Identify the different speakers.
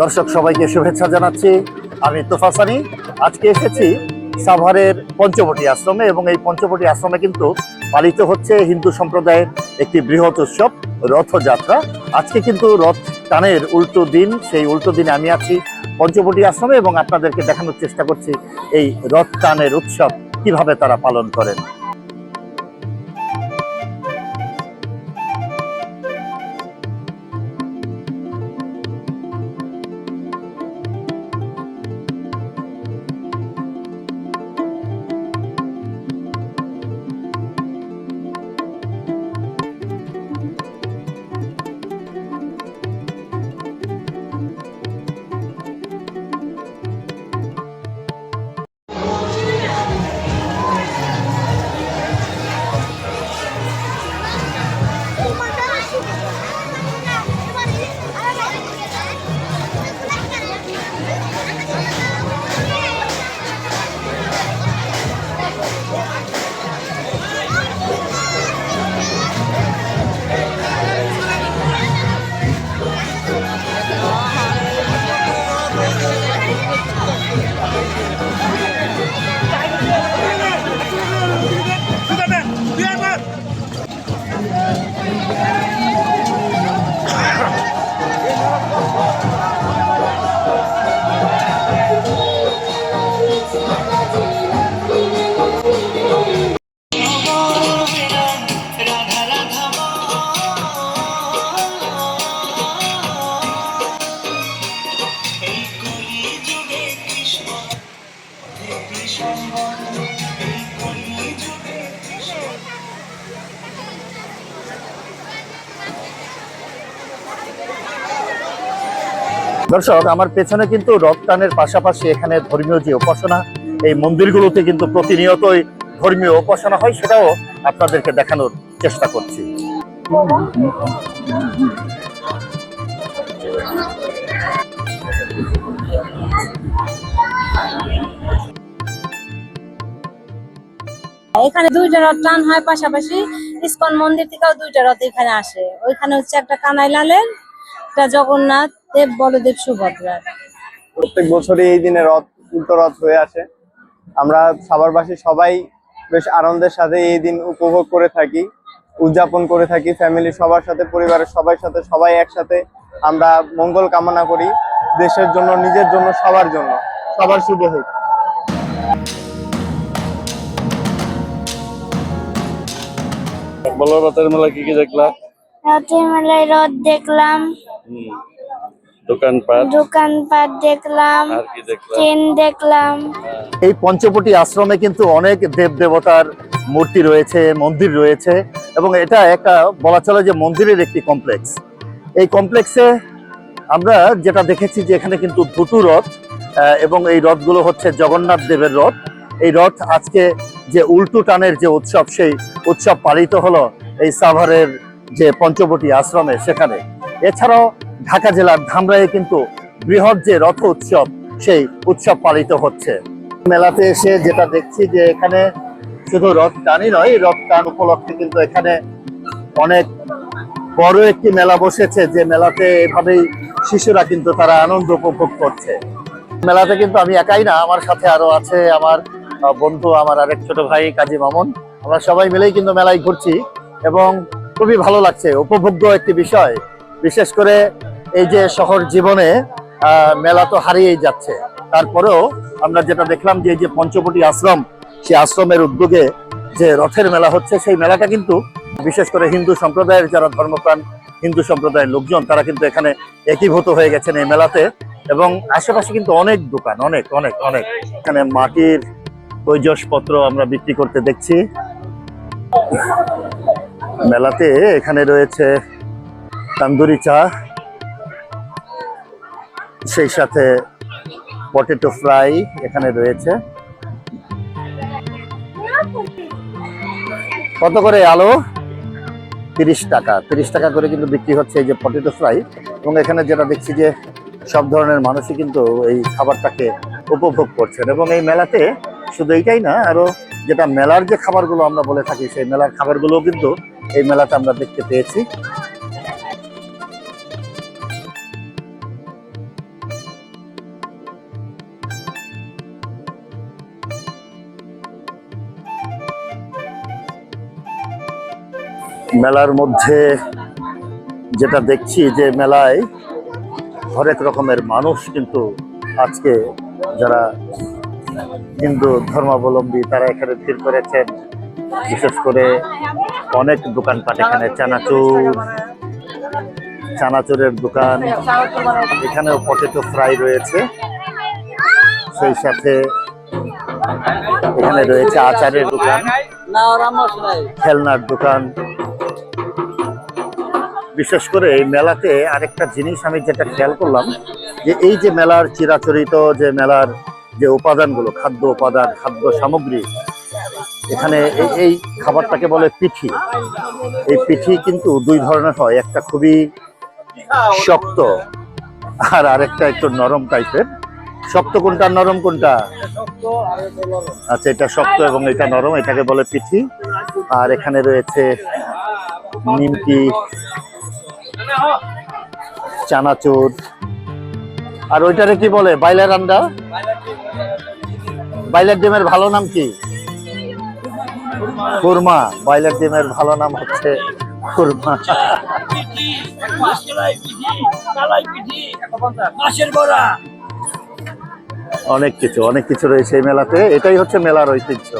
Speaker 1: দর্শক সবাইকে শুভেচ্ছা জানাচ্ছি। আমি তোফাসানি আজকে এসেছি সাভারের পঞ্চবটি আশ্রমে এবং এই পঞ্চবটি আশ্রমে কিন্তু পালিত হচ্ছে হিন্দু সম্প্রদায়ের একটি বৃহৎ উৎসব, রথযাত্রা। আজকে কিন্তু রথ টানের উল্টো দিন, সেই উল্টো দিনে আমি আছি পঞ্চবটি আশ্রমে এবং আপনাদেরকে দেখানোর চেষ্টা করছি এই রথ টানের উৎসব, কীভাবে তারা পালন করেন। দর্শক, আমার পেছনে কিন্তু রপ্তানের পাশাপাশি এখানে ধর্মীয় যে উপাসনা, এই মন্দিরগুলোতে কিন্তু প্রতিনিয়তই ধর্মীয় উপাসনা হয়, সেটাও আপনাদেরকে দেখানোর চেষ্টা করছি।
Speaker 2: এখানে দুইটা রথ টান হয় পাশাপাশি ইস্কন মন্দির থেকেও দুইটা রথ এখানে আসে। ওইখানে হচ্ছে একটা কানাই লালের একটা জগন্নাথ, দেব, বলদেব, সুভদ্রার।
Speaker 3: প্রত্যেক বছরই এই দিনে রথ, উল্টো রথ হয়ে আসে। আমরা সাভারবাসী সবাই বেশ আনন্দের সাথে এই দিন উপভোগ করে থাকি, উদযাপন করে থাকি। ফ্যামিলি সবার সাথে, পরিবারের সবার সাথে, সবাই একসাথে আমরা মঙ্গল কামনা করি। দেশের জন্য, নিজের জন্য, সবার জন্য। সবার শুভ হোক।
Speaker 4: বলো রথের মেলা কি কি দেখলা?
Speaker 5: রথের মেলায় রথ দেখলাম।
Speaker 4: দোকানপাট?
Speaker 5: দোকানপাট দেখলাম।
Speaker 4: আর কি দেখলা?
Speaker 5: ট্রেন দেখলাম।
Speaker 1: এই পঞ্চবটি আশ্রমে কিন্তু অনেক দেব দেবতার মূর্তি রয়েছে মন্দির রয়েছে এবং এটা একটা বলা চলে যে মন্দিরের একটি কমপ্লেক্স। এই কমপ্লেক্সে আমরা যেটা দেখেছি যে এখানে কিন্তু দুটো রথ আহ, এবং এই রথগুলো হচ্ছে জগন্নাথ দেবের রথ। এই রথ আজকে যে উল্টো টানের যে উৎসব, সেই উৎসব পালিত হলো এই সাভারের যে পঞ্চবটি আশ্রমে সেখানে। এছাড়াও ঢাকা জেলার ধামরাইয়ে কিন্তু বৃহৎ যে রথ উৎসব, সেই উৎসব পালিত হচ্ছে। মেলাতে এসে যেটা দেখছি যে এখানে শুধু রথ টানই নয়, রথ টান উপলক্ষে কিন্তু এখানে অনেক বড় একটি মেলা বসেছে, যে মেলাতে এভাবেই শিশুরা কিন্তু তারা আনন্দ উপভোগ করছে। মেলাতে কিন্তু আমি একাই না, আমার সাথে আরও আছে আমার বন্ধু আমার আরেক ছোট ভাই কাজী মামুন। আমরা সবাই মিলেই কিন্তু মেলায় ঘুরছি এবং খুবই ভালো লাগছে, উপভোগ্য একটি বিষয়। বিশেষ করে এই যে শহর জীবনে মেলা তো হারিয়েই যাচ্ছে। তারপরেও আমরা যেটা দেখলাম যে এই যে পঞ্চবটি আশ্রম, সেই আশ্রমের উদ্যোগে যে রথের মেলা হচ্ছে, সেই মেলাটা কিন্তু বিশেষ করে হিন্দু সম্প্রদায়ের যারা ধর্মপ্রাণ, হিন্দু সম্প্রদায়ের লোকজন, তারা কিন্তু এখানে একীভূত হয়ে গেছেন এই মেলাতে। এবং আশেপাশে কিন্তু অনেক দোকান, অনেক অনেক অনেক। এখানে মাটির তৈজসপত্র আমরা বিক্রি করতে দেখছি। মেলাতে এখানে রয়েছে তান্দুরি চা, সেই সাথে পটেটো ফ্রাই এখানে রয়েছে। কত করে আলো? তিরিশ টাকা। তিরিশ টাকা করে কিন্তু বিক্রি হচ্ছে এই যে পটেটো ফ্রাই। এবং এখানে যেটা দেখছি যে সব ধরনের মানুষই কিন্তু এই খাবারটাকে উপভোগ করছেন। এবং এই মেলাতে শুধু এইটাই না, আরও যেটা মেলার যে খাবারগুলো আমরা বলে থাকি, সেই মেলার খাবারগুলোও কিন্তু এই মেলাতে আমরা দেখতে পেয়েছি। মেলার মধ্যে যেটা দেখছি যে মেলায় হরেক রকমের মানুষ কিন্তু আজকে যারা হিন্দু ধর্মাবলম্বী তারা এখানে ভিড় করেছেন। বিশেষ করে অনেক দোকানপাট এখানে, চানাচুর, চানাচুরের দোকান, এখানেও পটেটো ফ্রাই রয়েছে। সেই সাথে এখানে রয়েছে আচারের দোকান, খেলনার দোকান। বিশেষ করে এই মেলাতে আরেকটা জিনিস আমি যেটা খেয়াল করলাম, যে এই যে মেলার চিরাচরিত যে মেলার যে উপাদানগুলো, খাদ্য উপাদান, খাদ্য সামগ্রী, এখানে এই খাবারটাকে বলে পিঠি। এই পিঠি কিন্তু দুই ধরনের হয়, একটা খুবই শক্ত আর আরেকটা একটু নরম টাইপের শক্ত কোনটা, নরম কোনটা? আচ্ছা এটা শক্ত এবং এটা নরম, এটাকে বলে পিঠি। আর এখানে রয়েছে নিমকি, চানাচুর। আর ওইটারে কি বলে? বাইলার আন্ডা বাইলার ডিমের ভালো নাম কি? কুরমা। বাইলার ডিমের ভালো নাম হচ্ছে কুরমা। অনেক কিছু অনেক কিছু রয়েছে এই মেলাতে। এটাই হচ্ছে মেলার ঐতিহ্য।